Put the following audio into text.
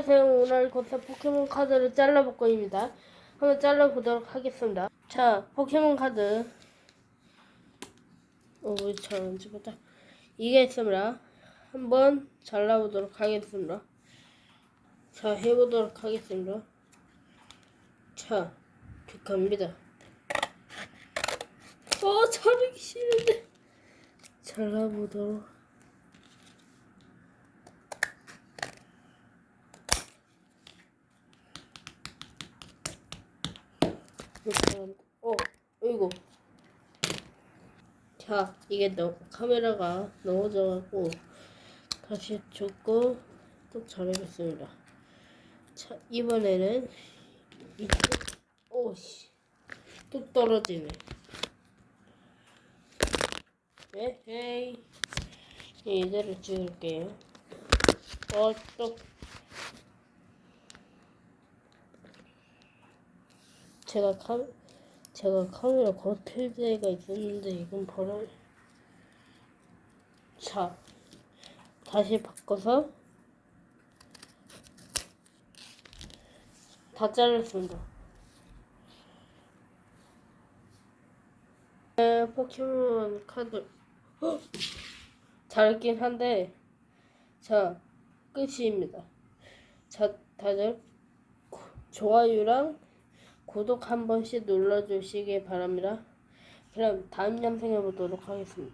안녕하세요. 오늘 고사 포켓몬 카드를 잘라볼 거입니다. 한번 잘라보도록 하겠습니다. 자, 포켓몬 카드. 오, 잘안 집었다. 이게 있습니다. 한번 잘라보도록 하겠습니다. 자, 해보도록 하겠습니다. 자, 갑니다. 어, 자르기 싫은데. 잘라보도록. 어, 이거. 자, 이게 너, 카메라가 넘어져갖고 다시 줬고 또 잘해봤습니다. 자, 이번에는 이쪽, 오씨, 뚝 떨어지네. 네, 헤이. 이대로 찍을게요. 어, 또. 제가 카 제가 카메라 겉을 때가 있었는데 이건 버려. 자, 다시 바꿔서 다 잘랐습니다. 네, 포켓몬 카드 헉! 잘했긴 한데 자 끝입니다. 자 다들 구- 좋아요랑 구독 한 번씩 눌러주시기 바랍니다. 그럼 다음 영상에 보도록 하겠습니다.